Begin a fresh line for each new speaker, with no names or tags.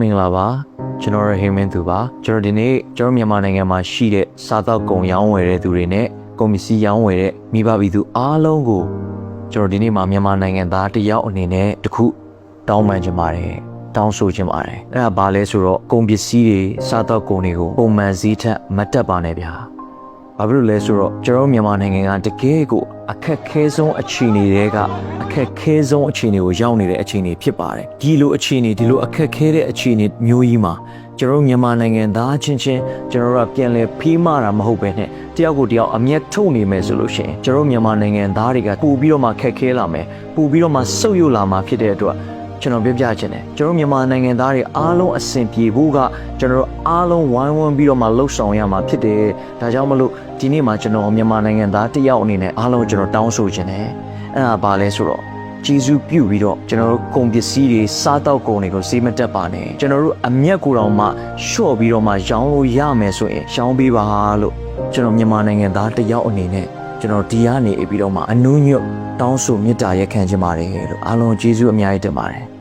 မင်္ဂလာပါကျွန်တော်ရဟိမင်းသူပါကျွန်တော်ဒီနေ့ကျွန်တော်မြန်မာနိုင်ငံမှာရှိတဲ့စားသောက်ကုန်ရောင်းဝယ်တဲ့သူတွေနဲ့ကုန်ပစ္စည်းရောင်းဝယ်တဲ့မိဘပြည်သူအားလုံးကိုကျွန်တော်ဒီနေ့မှာမြန်မာနိုင်ငံသားတစ်ယောက်အနေနဲ့တခုတောင်းပန်ချင်ပါတယ်တောင်းဆိုချင်ပါတယ်အဲ့ဒါဘာလဲဆိုတော့ကုန်ပစ္စည်းတွေစားသောက်ကုန်တွေကိုပုံမှန်စည်းထက်မတက်ပါနဲ့ဗျာ ဘာဖြစ်လို့လဲဆိုတော့ကျွန်တော်တို့မြန်မာနိုင်ငံကတကယ်ကိုအခက်ခဲဆုံးအခြေအနေတွေကအခက်ခဲဆုံးအခြေအနေကိုရောက်နေတဲ့အခြေအနေဖြစ်ပါတယ်ဒီလိုအခြေအနေဒီလိုအခက်ခဲတဲ့အခြေအနေမျိုးကြီးမှာကျွန်တော်တို့မြန်မာနိုင်ငံသားချင်းချင်းကျွန်တော်တို့ကပြန်လဲဖေးမတာမဟုတ်ပဲနဲ့တယောက်ကိုတယောက်အမျက်ထုတ်နေမယ်ဆိုလို့ရှိရင်ကျွန်တော်တို့မြန်မာနိုင်ငံသားတွေကပို့ပြီးတော့မှခက်ခဲလာမယ်ပို့ပြီးတော့မှဆုတ်ယုတ်လာမှာဖြစ်တဲ့အတွက် ကျွန်တော်ပြောပြချင်တယ်ကျွန်တော်မြန်မာနိုင်ငံသားတွေအားလုံးအဆင်ပြေဖို့ကကျွန်တော်တို့အားလုံးဝိုင်းဝန်းပြီးတော့မှလှုပ်ဆောင်ရမှာဖြစ်တယ်ဒါကြောင့်မလို့ဒီနေ့မှာကျွန်တော်မြန်မာနိုင်ငံသားတစ်ယောက်အနေနဲ့အားလုံးကျွန်တော်တောင်းဆိုချင်တယ်အဲ့ဒါဘာလဲဆိုတော့ကျေးဇူးပြုပြီးတော့ကျွန်တော်တို့ကုန်ပစ္စည်းတွေစားတောက်ကုန်တွေကိုစေးမတက်ပါနဲ့ကျွန်တော်တို့အမျက်ကိုယ်တော်မှလျှော့ပြီးတော့မှရောင်းလို့ရမယ်ဆိုရင်ရောင်းပေးပါလို့ကျွန်တော်မြန်မာနိုင်ငံသားတစ်ယောက်အနေနဲ့ကျွန်တော်ဒီကနေပြီးတော့မှအနုညွတ်တောင်းဆိုမေတ္တာရက်ခံချင်ပါတယ်လို့အားလုံးကျေးဇူးအများကြီးတင်ပါတယ်